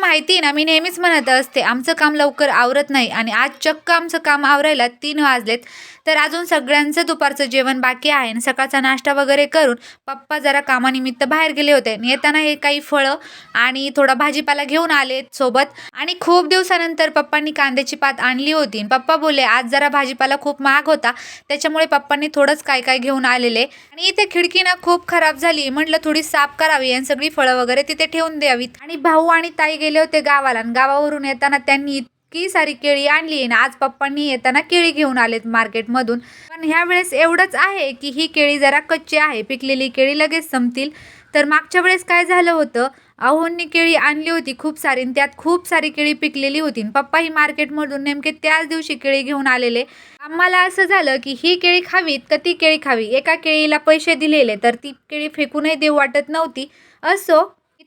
माहिती आहे ना मी नेहमीच म्हणत असते आमचं काम लवकर आवरत नाही आणि आज चक्क आमचं काम आवरायला तीन वाजलेत. तर अजून सगळ्यांचं दुपारचं जेवण बाकी आहे आणि सकाळचा नाश्ता वगैरे करून पप्पा जरा कामानिमित्त बाहेर गेले होते. आणि येताना हे काही फळं आणि थोडा भाजीपाला घेऊन आले सोबत. आणि खूप दिवसानंतर पप्पांनी कांद्याची पात आणली होती. पप्पा बोलले आज जरा भाजीपाला खूप महाग होता त्याच्यामुळे पप्पांनी थोडंच काय काय घेऊन आलेले. आणि इथे खिडकी ना खूप खराब झाली. म्हटलं थोडी साफ करावी आणि सगळी फळं वगैरे तिथे ठेवून द्यावीत. आणि भाऊ आणि ताई गेले होते गावाला. आणि गावावरून येताना त्यांनी इतकी सारी केळी आणली आहे ना आज पप्पांनी येताना केळी घेऊन आलेत मार्केटमधून. पण ह्या वेळेस एवढंच आहे की ही केळी जरा कच्ची आहे. पिकलेली केळी लगेच संपतील. तर मागच्या वेळेस काय झालं होतं? अहोंनी केळी आणली होती खूप सारी आणि त्यात खूप सारी केळी पिकलेली होती. आणि पप्पा ही मार्केटमधून नेमके त्याच दिवशी केळी घेऊन आलेले. आम्हाला असं झालं की ही केळी खावीत का ती केळी खावी? एका केळीला पैसे दिलेले तर ती केळी फेकूनही देऊ वाटत नव्हती. असो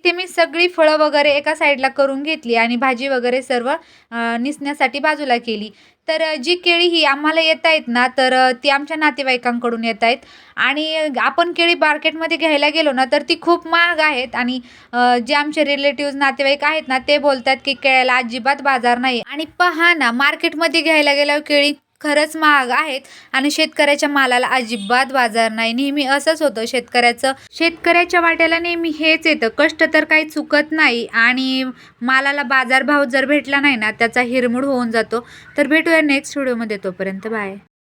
इथे मी सगळी फळं वगैरे एका साईडला करून घेतली आणि भाजी वगैरे सर्व निसण्यासाठी बाजूला केली. तर जी केळी ही आम्हाला येत आहेत ना तर ती आमच्या नातेवाईकांकडून येत आहेत. आणि आपण केळी मार्केटमध्ये घ्यायला गेलो ना तर ती खूप महाग आहेत. आणि जे आमचे रिलेटिव्ज नातेवाईक आहेत ना ते बोलतात की केळ्याला अजिबात बाजार नाही. आणि पहा ना मार्केटमध्ये घ्यायला गेल्यावर केळी खरंच महाग आहेत. आणि शेतकऱ्याच्या मालाला अजिबात बाजार नाही. नेहमी असंच होतं शेतकऱ्याचं. शेतकऱ्याच्या वाट्याला नेहमी हेच येतं. कष्ट तर काही चुकत नाही. आणि मालाला बाजारभाव जर भेटला नाही ना त्याचा हिरमूड होऊन जातो. तर भेटूया नेक्स्ट व्हिडिओमध्ये तोपर्यंत बाय